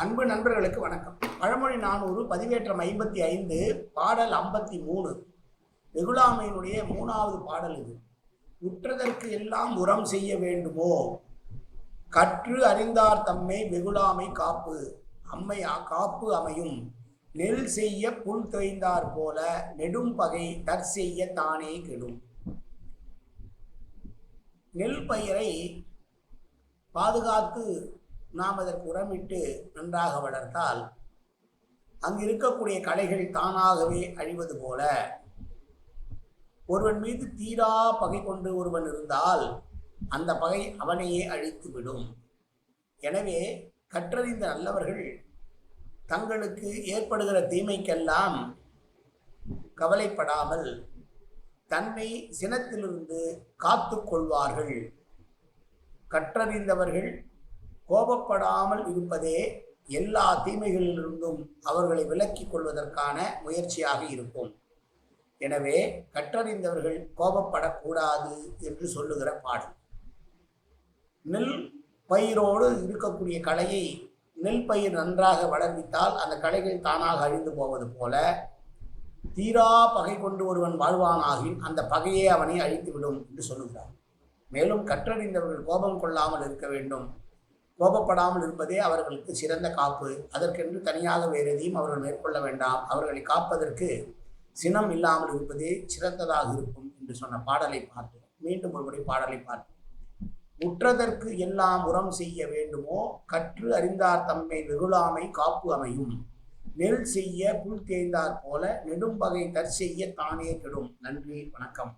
அன்பு நண்பர்களுக்கு வணக்கம். பழமொழி நானூறு பதிவேற்றம் ஐம்பத்தி ஐந்து பாடல் ஐம்பத்தி மூணு. வெகுளாமையினுடைய மூணாவது பாடல் இது. உற்றதற்கு எல்லாம் உரம் செய்ய வேண்டுமோ? கற்று அறிந்தார் தம்மை வெகுளாமை காப்பு. அம்மை காப்பு அமையும். நெல் செய்ய புல் தொய்ந்தார் போல நெடும் பகை தற்செய்ய தானே கெடும். நெல் பயிரை பாதுகாத்து நாம் அதற்கு உரமிட்டு நன்றாக வளர்த்தால் அங்கு இருக்கக்கூடிய கலைகள் தானாகவே அழிவது போல. ஒருவன் மீது தீரா பகை கொண்டு ஒருவன் இருந்தால் அந்த பகை அவனையே அழித்து விடும். எனவே கற்றறிந்த நல்லவர்கள் தங்களுக்கு ஏற்படுகிற தீமைக்கெல்லாம் கவலைப்படாமல் தன்னை சினத்திலிருந்து காத்து கொள்வார்கள். கற்றறிந்தவர்கள் கோபப்படாமல் இருப்பதே எல்லா தீமைகளிலிருந்தும் அவர்களை விலக்கிக் கொள்வதற்கான முயற்சியாக இருக்கும். எனவே கற்றறிந்தவர்கள் கோபப்படக்கூடாது என்று சொல்லுகிற பாடல். நெல் பயிரோடு இருக்கக்கூடிய களையை நெல் பயிர் நன்றாக வளர்வித்தால் அந்த களைகள் தானாக அழிந்து போவது போல தீரா பகை கொண்டு ஒருவன் வாழ்வானாகின் அந்த பகையே அவனை அழித்துவிடும் என்று சொல்லுகிறார். மேலும் கற்றறிந்தவர்கள் கோபம் கொள்ளாமல் இருக்க வேண்டும். கோபப்படாமல் இருப்பதே அவர்களுக்கு சிறந்த காப்பு. அதற்கென்று தனியாக வேறு எதையும் அவர்கள் மேற்கொள்ள வேண்டாம். அவர்களை காப்பதற்கு சினம் இல்லாமல் இருப்பதே சிறந்ததாக இருக்கும் என்று சொன்ன பாடலை பார்த்தோம் மீண்டும் ஒருபடி பாடலை பார்த்தோம் உற்றதற்கு எல்லாம் உரம் செய்ய வேண்டுமோ? கற்று அறிந்தார் தம்மை வெகுளாமை காப்பு அமையும். நெல் செய்ய புல் தேய்ந்தார் போல நெடும்பகை தற்செய்ய தானே கெடும். நன்றி வணக்கம்.